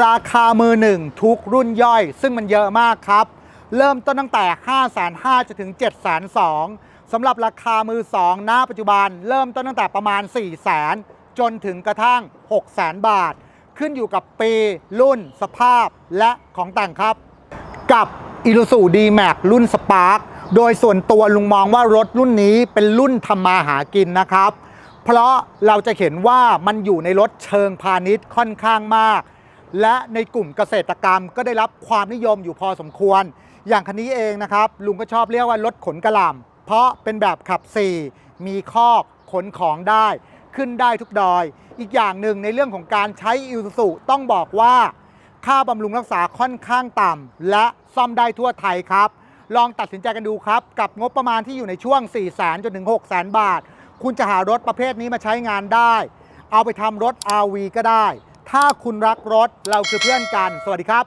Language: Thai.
ราคามือหนึ่งทุกรุ่นย่อย ซึ่งมันเยอะมากครับ เริ่มต้นตั้งแต่ 5 5 0 0 0จะถึง 7 2 0 0 0สำหรับราคามือ2ณปัจจุบัน เริ่มต้นตั้งแต่ประมาณ 4 0 0 0 0 0 จนถึงกระทั่ง6 0 0 0 0 บาท ขึ้นอยู่กับปีรุ่น สภาพและของแต่งครับ กับ i l u s u D-Max รุ่น Spark โดยส่วนตัวลุงมองว่ารถรุ่นนี้เป็นรุ่นทำมาหากินนะครับ เพราะเราจะเห็นว่ามันอยู่ในรถเชิงพาณิชย์ค่อนข้างมาก และในกลุ่มเกษตรกรรมก็ได้รับความนิยมอยู่พอสมควร อย่างคันนี้เองนะครับ ลุงก็ชอบเรียกว่ารถขนกระหล่ำเพราะเป็นแบบขับ 4 มีคอกขนของได้ขึ้นได้ทุกดอย อีกอย่างหนึ่งในเรื่องของการใช้อิ u สุต้องบอกว่า ค่าบำรุงรักษาค่อนข้างต่ำและซ่อมได้ทั่วไทยครับ ลองตัดสินใจกันดูครับ กับงบประมาณที่อยู่ในช่วง 4 0 0 0 0 0จนถึง 6 0 0 0 0บาท คุณจะหารถประเภทนี้มาใช้งานได้ เอาไปทำรถ RV ก็ได้ ถ้าคุณรักรถเราคือเพื่อนกัน สวัสดีครับ